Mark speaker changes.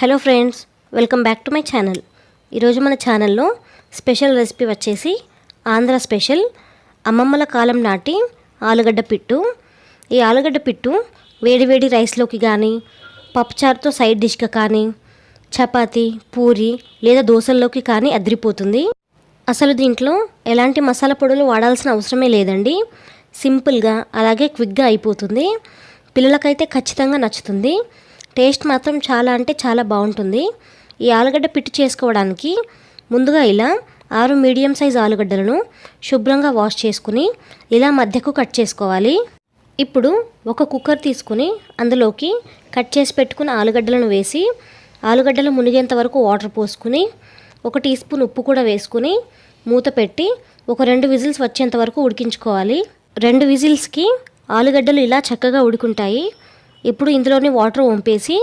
Speaker 1: Hello friends welcome back to my channel. ఈరోజు మన ఛానల్లో స్పెషల్ రెసిపీ వచ్చేసి ఆంధ్ర స్పెషల్ అమ్మమ్మల కాలం నాటి ఆలుగడ్డ పిట్టు. ఈ ఆలుగడ్డ పిట్టు వేడివేడి రైస్లోకి కానీ పప్పుచారుతో సైడ్ డిష్గా కానీ చపాతి పూరి లేదా దోశల్లోకి కానీ అదిరిపోతుంది. అసలు దీంట్లో ఎలాంటి మసాలా పొడులు వాడాల్సిన అవసరమే లేదండి. సింపుల్గా అలాగే క్విక్గా అయిపోతుంది. పిల్లలకైతే ఖచ్చితంగా నచ్చుతుంది. టేస్ట్ మాత్రం చాలా అంటే చాలా బాగుంటుంది. ఈ ఆలుగడ్డ పిట్టు చేసుకోవడానికి ముందుగా ఇలా ఆరు మీడియం సైజ్ ఆలుగడ్డలను శుభ్రంగా వాష్ చేసుకుని ఇలా మధ్యకు కట్ చేసుకోవాలి. ఇప్పుడు ఒక కుక్కర్ తీసుకుని అందులోకి కట్ చేసి పెట్టుకున్న ఆలుగడ్డలను వేసి ఆలుగడ్డలు మునిగేంత వరకు వాటర్ పోసుకుని ఒక టీ స్పూన్ ఉప్పు కూడా వేసుకుని మూత పెట్టి ఒక రెండు విజిల్స్ వచ్చేంత వరకు ఉడికించుకోవాలి. రెండు విజిల్స్కి ఆలుగడ్డలు ఇలా చక్కగా ఉడుకుంటాయి. ఇప్పుడు ఇందులోనే వాటర్ వంపేసి